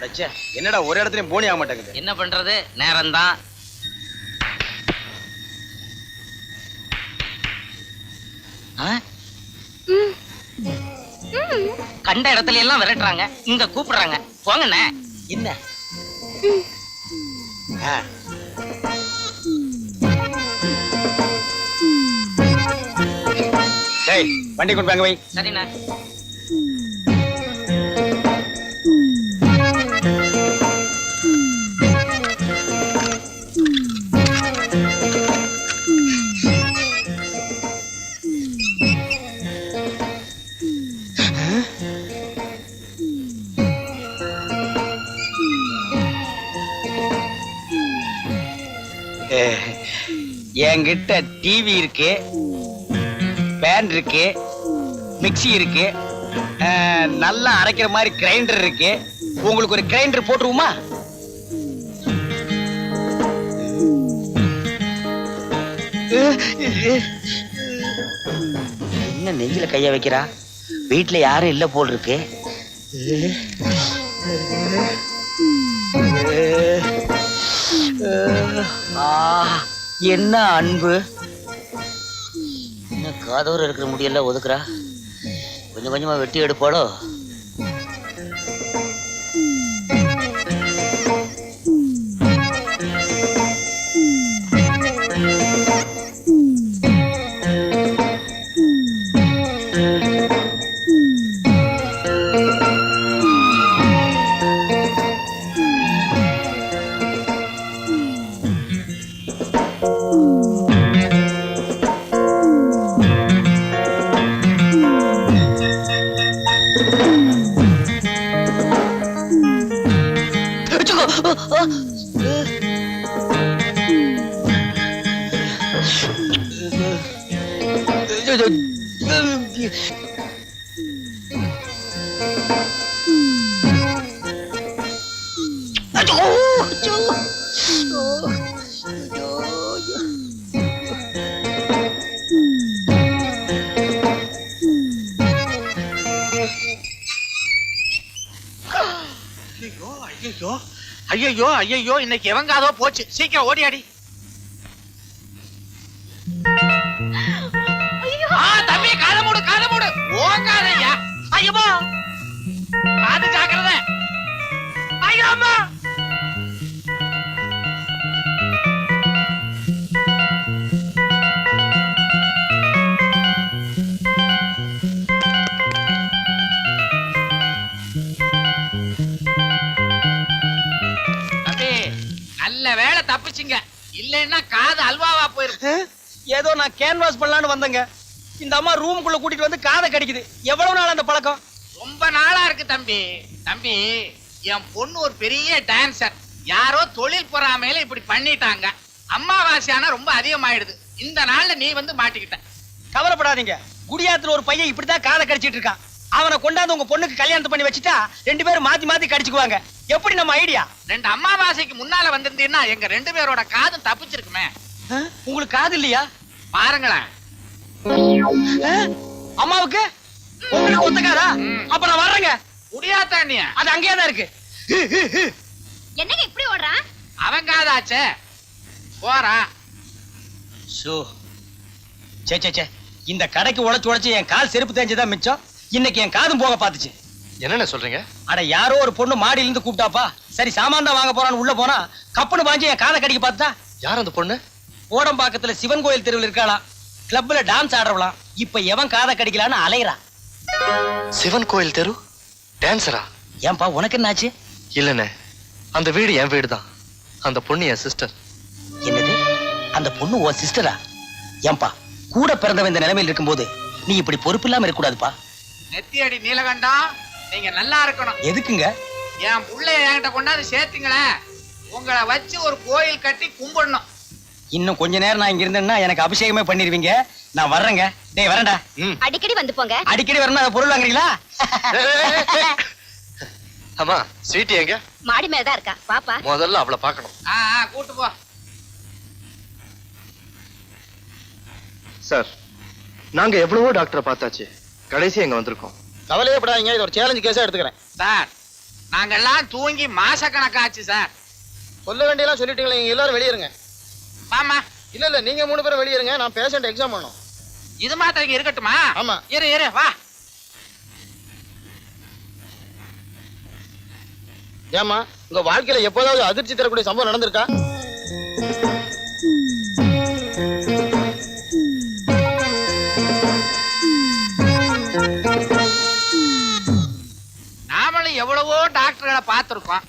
அடச்சே என்னடா ஒரு இடத்துலயும் போனி ஆக மாட்டேங்குது. என்ன பண்றது? நேரம்தான். ஆ? கண்ட இடத்துல எல்லாம் விரட்டுறாங்க. இங்க கூப்பிடுறாங்க. போங்கண்ணே. என்ன? டேய் வண்டி கொண்டு அங்க வை. சரிண்ணே. என்கிட்ட டிவி இருக்கு. பேன் இருக்கு மிக்ஸி இருக்கு நல்லா அரைக்கிற மாதிரி கிரைண்டர் இருக்கு உங்களுக்கு ஒரு கிரைண்டர் போட்டுருவோமா என்ன நெஞ்சில கைய வைக்கிறா வீட்டுல யாரும் இல்ல போல் இருக்கு என்ன அன்பு என்ன காதோர இருக்கிற முடியெல்லாம் ஒதுக்குறா. கொஞ்சம் கொஞ்சமாக வெட்டி எடுப்பாளோ ஐயோ ஐயோ ஐயோ ஐயோ இன்னைக்கு எவங்காதோ போச்சு. சீக்கிரம் ஓடியாடி. தம்பி காதை மூடு காதை மூடு. ஓங்காதையா ஐயோ இல்லைன்னா காது அல்வாவா போயிரும். ஏதோ நான் கேன்வாஸ் பண்ணலான்னு வந்தேங்க. இந்த அம்மா ரூமுக்குள்ள கூட்டிட்டு வந்து காதை கடிக்குது. எவ்வளவு நாள் அந்த பழக்கம்? ரொம்ப நாளா இருக்கு தம்பி. தம்பி என் பொண்ணு ஒரு பெரிய டான்சர் யாரோ தொழில் பொறாமையில இப்படி பண்ணிட்டாங்க. அம்மாவாசை ஆனா ரொம்ப அதிகமாயிடுது. இந்த நாள்ல நீ வந்து மாட்டிக்கிட்ட. கவலைப்படாதீங்க. குடியாத்துல ஒரு பையன் இப்படித்தான் காதை கடிச்சிட்டு இருக்கான். அவனை கொண்டாந்து உங்க பொண்ணுக்கு கல்யாணத்தை பண்ணி வச்சுட்டா ரெண்டு பேரும் மாத்தி மாத்தி கடிச்சுக்குவாங்க. எப்படி நம்ம ஐடியா ரெண்டு அம்மாவாசைக்கு முன்னால வந்திருந்தீங்கன்னா எங்க ரெண்டு பேரோட காதும் தப்பிச்சிருக்குமே. உங்களுக்கு காது இல்லையா? பாருங்களேன்? அம்மாவுக்கு? உங்களுக்கு ஒத்துக்காதா. அப்ப நான் வர்றேங்க. முடியாதாண்டிய அது அங்கேயே தான் இருக்கு. என்னங்க இப்படி ஓடுறான் அவன் காதாச்சே. போறா. ஷோ சே சே சே. இந்த கடைக்கு உழைச்சு உழைச்சு என் கால் செருப்பு தேஞ்சதான் மிச்சம்? இன்னைக்கு என் காதும் போக பாத்துச்சு என்னென்ன சொல்றீங்க? அட யாரோ ஒரு பொண்ணு மாடியில இருந்து கூப்பிட்டாப்பா. சரி சாமான் தான் வாங்க போறான்னு உள்ள போனா கப்புன்னு பாஞ்சு என் காதை கடிக்க பார்த்தா யார் அந்த பொண்ணு? ஓடம்பாக்கத்துல சிவன் கோயில் தெருவில் இருக்காளாம். கிளப்ல டான்ஸ் ஆடுறவளாம். இப்ப எவன் காதை கடிக்கலான்னு அலையறான் சிவன் கோயில் தெரு? டான்சரா ஏன்பா உனக்கு என்னாச்சு? இல்லண்ணே அந்த வீடு என் வீடு தான் அந்த பொண்ணு என் சிஸ்டர் என்னது? அந்த பொண்ணு உன் சிஸ்டரா ஏன்பா கூட பிறந்தவன் இந்த நிலைமையில் இருக்கும்போது நீ இப்படி பொறுப்பு இல்லாம இருக்க கூடாதுப்பா நெத்தியடி நீலகண்டம். நீங்க நல்லா இருக்கணும். எதுக்குங்க? என் புள்ளைய என்கிட்ட கொண்டாந்து சேர்த்துங்களேன் உங்களை வச்சு ஒரு கோயில் கட்டி கும்பிடணும். இன்னும் கொஞ்ச நேரம் நான் இங்க இருந்தேன்னா எனக்கு அபிஷேகமே பண்ணிருவீங்க. நான் வர்றேங்க. டேய் வரேன்டா. ம். அடிக்கடி வந்து போங்க. அடிக்கடி வரணும் அதை பொருள் வாங்குறீங்களா? ஆமா ஸ்வீட்டி எங்க? மாடி மேலதான் இருக்கா. பாப்பா முதல்ல அவளை பார்க்கணும். ஆ ஆ, கூட்டு போ. சார் நாங்க எவ்வளவோ டாக்டரை பார்த்தாச்சு. கடைசி எங்க வந்திருக்கோம். கவலையே படாதீங்க. இது ஒரு சேலஞ்சு கேஸா எடுத்துக்கிறேன். சார் நாங்கெல்லாம் தூங்கி மாசக்கணக்காச்சு சார். சொல்ல வேண்டியெல்லாம் சொல்லிட்டீங்களே நீங்க எல்லாரும் வெளியிருங்க மாமா. இல்ல இல்ல நீங்க மூணு பேரும் வெளியிருங்க நான் பேஷண்ட் எக்ஸாம் பண்ணணும். இது மாத்திரம் இங்க இருக்கட்டுமா? ஆமா. இரு இரு வா. ஏமா உங்க வாழ்க்கையில எப்போதாவது அதிர்ச்சி தரக்கூடிய சம்பவம் நடந்திருக்கா? எவ்வளவோ டாக்டர்களை பார்த்திருக்கோம்.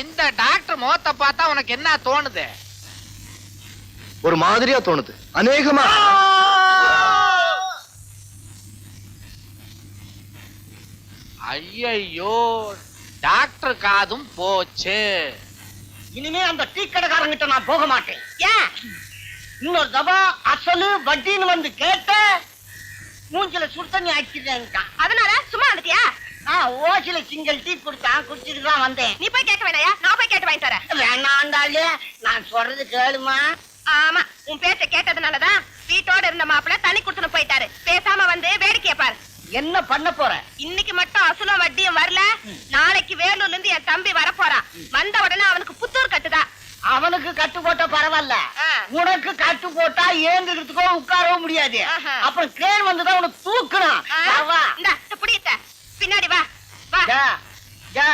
இந்த டாக்டர் முகத்தை பார்த்தா உனக்கு என்ன தோணுது? ஒரு மாதிரியா தோணுது. அநேகமா. ஐயையோ டாக்டர் காதும் போச்சு. இனிமே அந்த டீ கடைக்காரங்கிட்ட நான் போக மாட்டேன். ஏன்? இன்னொரு தபா அசலு வட்டின்னு வந்து கேட்ட மூஞ்சில சுடு தண்ணி ஆக்கிட்டேன்ட்டான் அதனால சும்மா வந்துட்டியா? ஓசில சிங்கிள் டீ குடிச்சான் குடிச்சிட்டு தான் வந்தேன். நீ போய் கேட்க வேணாயா நான் போய் கேட்டு வாங்கி தரேன். வேணாண்டாலே நான் சொல்றது கேளுமா? ஆமா உன் பேச்ச கேட்டதுனாலதான் வீட்டோட இருந்த மாப்பிள்ள தனி குடுத்துன்னு போயிட்டாரு. பேசாம வந்து வேடிக்கைய பாரு. என்ன பண்ண போற? இன்னைக்கு மட்டும் அசலும் வட்டியும் வரல. நாளைக்கு வேலூர்ல இருந்து என் தம்பி வர போறான் வந்த உடனே அவனுக்கு புத்தூர் கட்டுதா. அவனுக்கு கட்டு போட்டா பரவாயில்ல. உனக்கு கட்டு போட்டா ஏந்துக்கிறதுக்கோ உட்காரவும் முடியாது. அப்புறம் கேன் வந்துதான் உனக்கு தூக்கணும் வா, வா. இந்த புடியத்த பின்னாடி வா ஜா.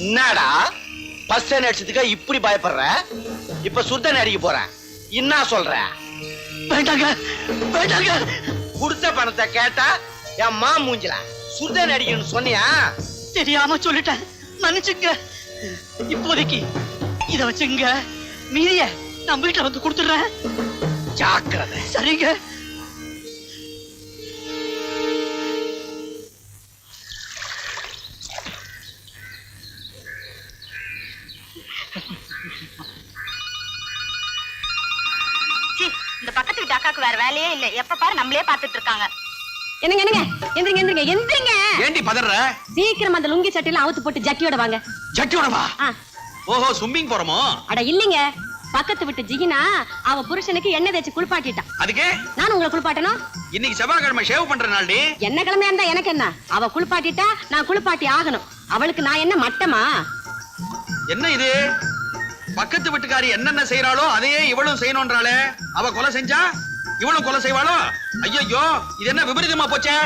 என்னடா? டைம் அடிச்சதுக்கு இப்படி பயப்படுற? இப்ப சுத்தன் அடிக்க போறேன் என்ன சொல்ற? வேண்டாங்க வேண்டாங்க. கொடுத்த பணத்தை கேட்டா என் மா மூஞ்சில. சுத்தன் அடிக்கணும்னு சொன்னியா? தெரியாம சொல்லிட்டேன். மன்னிச்சுங்க இப்போதைக்கு இத வச்சுங்க மீதிய நான் வீட்டுல வந்து கொடுத்துடுறேன். ஜாக்கிரதை. சரிங்க. என்னங்க என்னங்க? எந்திரிங்க எந்திரிங்க எந்திரிங்க. ஏண்டி பதற? சீக்கிரம் அந்த லுங்கி சட்டையில அவுத்து போட்டு ஜட்டியோட வாங்க. ஜட்டியோட வா ஓஹோ ஸ்விம்மிங் போறோமோ? அட இல்லைங்க. பக்கத்து வீட்டு ஜிகினா அவ புருஷனுக்கு எண்ணெய் தேய்ச்சி குளிப்பாட்டிட்டான் அதுக்கு? நானும் உங்களை குளிப்பாட்டணும். இன்னைக்கு செவ்வாய்க்கிழமை ஷேவ் பண்ற நாள்டி. என்ன கிழமையா இருந்தா எனக்கு என்ன? அவ குளிப்பாட்டிட்டா நான் குளிப்பாட்டி ஆகணும். அவளுக்கு நான் என்ன மட்டமா? என்ன இது? பக்கத்து வீட்டுக்காரி என்னென்ன செய்யறாளோ அதையே இவளும் செய்யணும்ன்றாளே. அவ கொலை செஞ்சா? இவளும் கொலை செய்வாளோ? ஐயோ இது என்ன விபரீதமா போச்சே?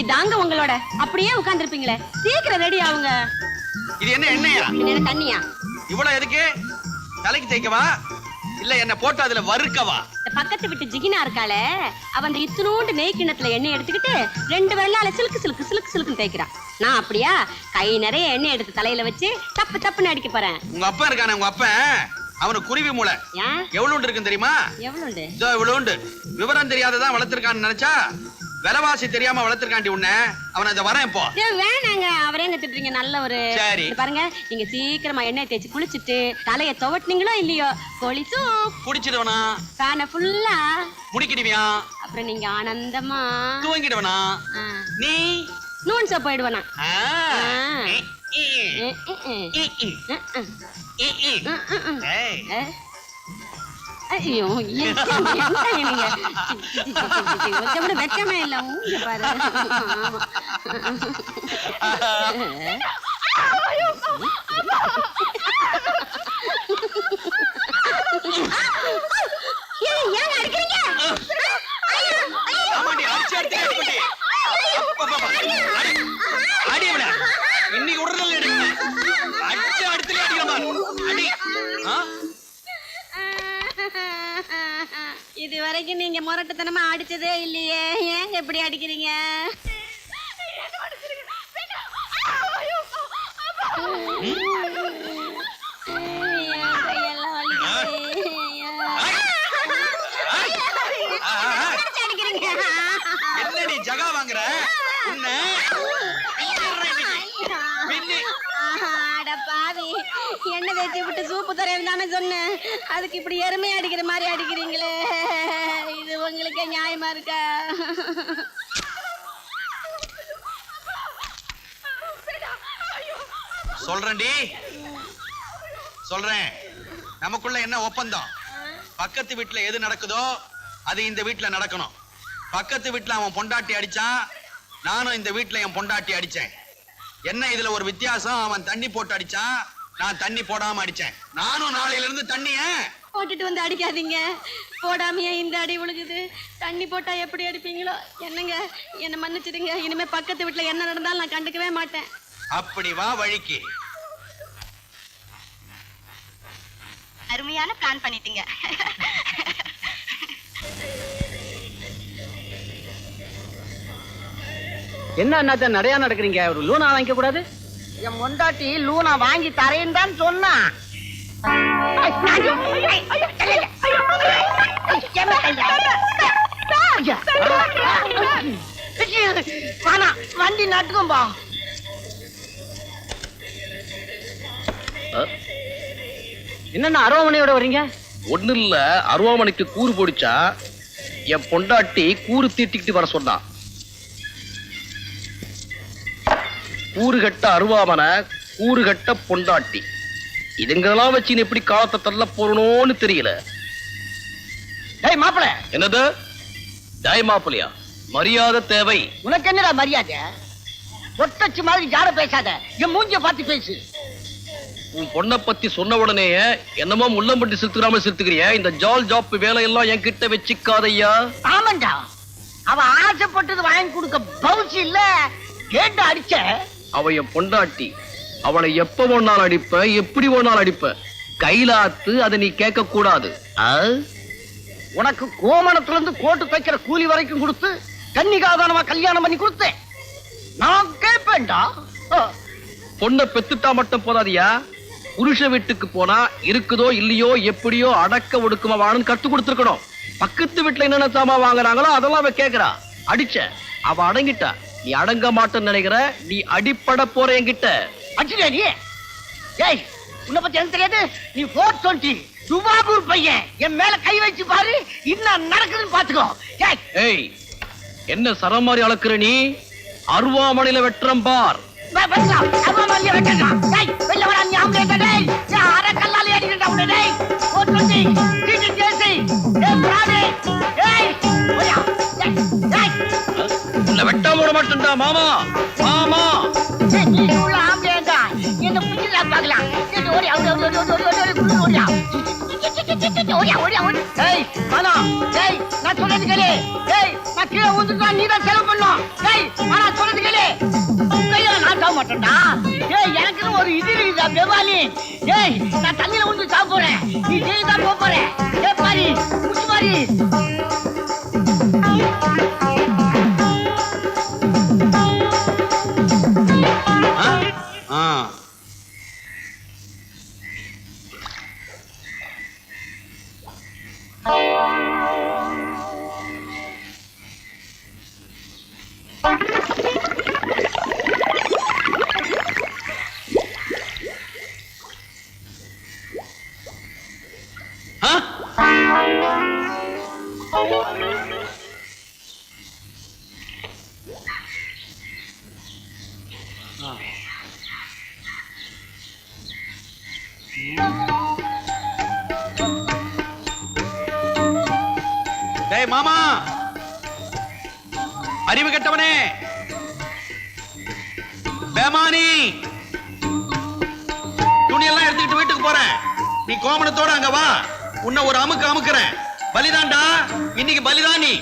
இதாங்க உங்களோட. அப்படியே உட்கார்ந்துருப்பீங்களே. சீக்கிரம் ரெடி ஆகுங்க இது என்ன எண்ணெயா? என்ன தண்ணியா? இவ்வளவு எதுக்கு? தலைக்கு தேய்க்கவா? இல்ல என்ன போட்டு அதுல வறுக்கவா? பக்கத்து வீட்டு ஜிகினா இருக்காளே அவ அந்த இத்துணூண்டு நெய் கிண்ணத்துல எண்ணெய் எடுத்துக்கிட்டு ரெண்டு வெள்ளால சிலுக்கு சிலுக்கு சிலுக்கு சிலுக்குன்னு தேய்க்கிறான் நான் அப்படியா? கை நிறைய எண்ணெய் எடுத்து தலையில வச்சு தப்பு தப்புன்னு அடிக்க போறேன். உங்க அப்பா இருக்கானே உங்க அப்பன் அவனுக்கு குருவி மூளை. எவ்வளவு இருக்குன்னு தெரியுமா? எவ்வளவு இதோ இவ்வளவுண்டு. விவரம் தெரியாததான் வளர்த்திருக்கான்னு நினைச்சா விலைவாசி தெரியாம வளர்த்திருக்காண்டி உன்ன. அவன் அந்த வரேன் இப்போ வேணாங்க. அவரே திட்டுறீங்க நல்ல ஒரு சரி. பாருங்க நீங்க சீக்கிரமா எண்ணெய் தேய்ச்சி குளிச்சிட்டு தலைய துவட்டினீங்களோ இல்லையோ சூப். குடிச்சிடுவனா? ஃபேனை ஃபுல்லா. முடிக்கிடுவியா? அப்புறம் நீங்க ஆனந்தமா தூங்கிடுவனா நீ? Noon soap போயிடுவேனா? ஆ. ஆ. இ, இ, ம், ம், முரட்டுத்தனமா அடிச்சதே இல்லையே ஏங்க இப்படி அடிக்கிறீங்க என் கையெல்லாம் வலிக்குது. ஆ, ஆ, ஆ. அடிச்சு அடிக்கிறீங்க. என்ன நீ ஜகா வாங்குற உன்னை பாவி எண்ணெய் தேய்ச்சி விட்டு சூப்பு தரேன் தானே சொன்னேன் அதுக்கு இப்படி எருமை அடிக்கிற மாதிரி அடிக்கிறீங்களே இருக்க? சொல்றேன்டி. சொல்றேன். நமக்குள்ள என்ன ஒப்பந்தம்? பக்கத்து வீட்டுல எது நடக்குதோ அது இந்த வீட்டுல நடக்கணும். பக்கத்து வீட்டுல அவன் பொண்டாட்டி அடிச்சான் நானும் இந்த வீட்டுல என் பொண்டாட்டி அடிச்சேன். என்ன இதுல ஒரு வித்தியாசம்? அவன் தண்ணி போட்டு அடிச்சான் நான் தண்ணி போடாம அடிச்சேன். நானும் நாளையில இருந்து தண்ணிய போட்டுட்டு வந்து அடிக்காதீங்க. போடாமையே இந்த அடி விழுகுது தண்ணி போட்டா எப்படி அடிப்பீங்களோ? என்னங்க? என்ன மன்னிச்சிடுங்க. இனிமே பக்கத்து வீட்டுல என்ன நடந்தாலும் நான் கண்டுக்கவே மாட்டேன். அப்படி வா வழிக்கு. அருமையான பிளான் பண்ணிட்டீங்க. என்ன அண்ணாத்த நிறைய நடக்கிறீங்க? ஒரு லூனா வாங்கிக்க கூடாது? என் பொண்டாட்டி லூனா வாங்கி தரேன்னு தான் சொன்னா வேணாம் வண்டி நட்டுக்கும்பா என்னண்ணா அருவமனையோட வர்றீங்க ஒண்ணு இல்ல அருவாமனைக்கு கூறு பிடிச்சா என் பொண்டாட்டி கூறு தீட்டிக்கிட்டு வர சொன்னான் கூறு கட்ட அருவாமனை கூறு கட்ட பொண்டாட்டி. இதுங்கெல்லாம் வச்சு எப்படி காலத்தை தள்ள போறணும்னு தெரியல. டேய் மாப்பிள. என்னது? ஜாய் மாப்பிளையா மரியாதை தேவை. உனக்கு என்னடா மரியாதை? ஒட்டச்சு மாதிரி ஜாட பேசாத? என் மூஞ்சிய பார்த்து பேசு. உன் பொண்ணை பத்தி சொன்ன உடனே என்னமோ முள்ளம்பட்டி செலுத்துறாம செலுத்துக்கிறிய இந்த ஜால் ஜாப் வேலையெல்லாம் என்கிட்ட வச்சுக்காதையா ஆமாண்டா. அவ ஆசைப்பட்டது வாங்கி கொடுக்க பவுச்சு இல்ல கேட்டு அடிச்ச. அவ என் பொண்டாட்டி. அவளை எப்ப வேணாலும் அடிப்ப எப்படி வேணாலும் அடிப்ப. கைலாத்து அதை நீ கேட்க கூடாது உனக்கு கோமணத்துல இருந்து கோட்டு தைக்கிற கூலி வரைக்கும் கொடுத்து கன்னிகாதானமா கல்யாணம் பண்ணி கொடுத்தேன். நான் கேட்பேன்டா. பொண்ணை பெத்துட்டா மட்டும் போதாதியா? புருஷ வீட்டுக்கு போனா இருக்குதோ இல்லையோ எப்படியோ அடக்க ஒடுக்கமா வாழணும் கத்து கொடுத்துருக்கணும். பக்கத்து வீட்டுல என்னென்ன சாமா வாங்குறாங்களோ அதெல்லாம் அவ கேக்குறா அடிச்ச அவ அடங்கிட்டா. நீ அடங்க மாட்டேன்னு நினைக்கிற நீ அடிப்பட போற என்கிட்ட. அடிச்சிட்டியா நீ ஏய் உன்னை பத்தி எனக்கு தெரியாது நீ போர் டுவெண்ட்டி துபாகூர் பையன் என் மேல கை வச்சு பாரு இன்னும் நடக்குதுன்னு பாத்துக்கோ ஏய் ஏய் என்ன சரம் மாதிரி அளக்குற நீ அருவாமனையில வெட்டுறம் பார் வா, வரலாம். அவன் மாதிரியே வெட்டலாம். டேய், வெளில நீ டேய். ஏய், அரை கல்லால டேய். போர் டுவெண்ட்டி, சீட்டு ஜேசி. ஏய், பிராடு. ஏய், ஓடியா. ஏய், ஏய். உன்னை வெட்டாம விட மாட்டேன்டா மாமா மாமா ஏய், நீ உள்ள. என்ன பார்க்கலாம். ஏய், ஓடியா, ஓடியா, ஓடியா, ஓடியா, ஓடியா, ஓடியா, குளிர் ஓடியா. ஓடியா, ஓடியா, ஓடியா. ஏய், மானா, ஏய், நான் சொல்றது கேளு. ஏய், நான் கீழே விழுந்துட்டா நீதான் செலவு பண்ணணும். ஏய், மானா, சொல்றது கேளு. உன் கையில நான் சாக மாட்டேன்டா. ஏய், எனக்குன்னு ஒரு இது இருக்குதா, பெவாலி. ஏய், நான் தண்ணியில விழுந்து சாக போறேன். நீ ஜெயிலுக்கு தான் போக போற. ஏய், பாரி, முச்சு பாரி. டேய் மாமா! அறிவு கெட்டவனே! பேமானி! துணியெல்லாம் எடுத்துக்கிட்டு வீட்டுக்கு போறேன். நீ கோமணத்தோட அங்க வா. உன்னை ஒரு அமுக்கு அமுக்குறேன். பலிதான்டா. இன்னைக்கு பலிதான். நீ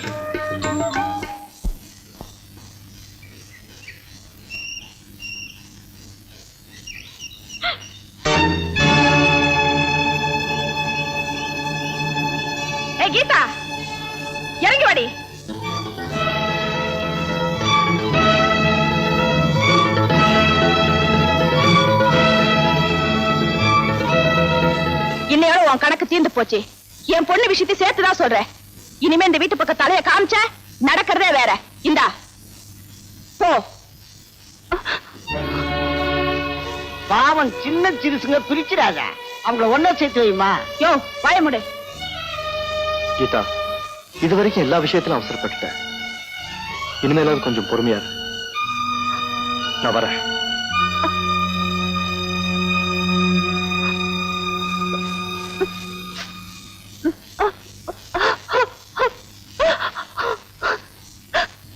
போச்சு. என் பொண்ணு விஷயத்தை சேர்த்துதான் சொல்றேன். இனிமே இந்த வீட்டு பக்கம் தலைய காமிச்ச நடக்கிறதே வேற. இந்தா. போ. பாவம் சின்ன சிறுசுங்க பிரிச்சிடாத. அவங்கள ஒன்னா சேர்த்து வைமா யோ வாய முடு. கீதா இது வரைக்கும் எல்லா விஷயத்திலும் அவசரப்பட்டுட்டேன். இனிமேலாவது கொஞ்சம் பொறுமையா. நான் வரேன்.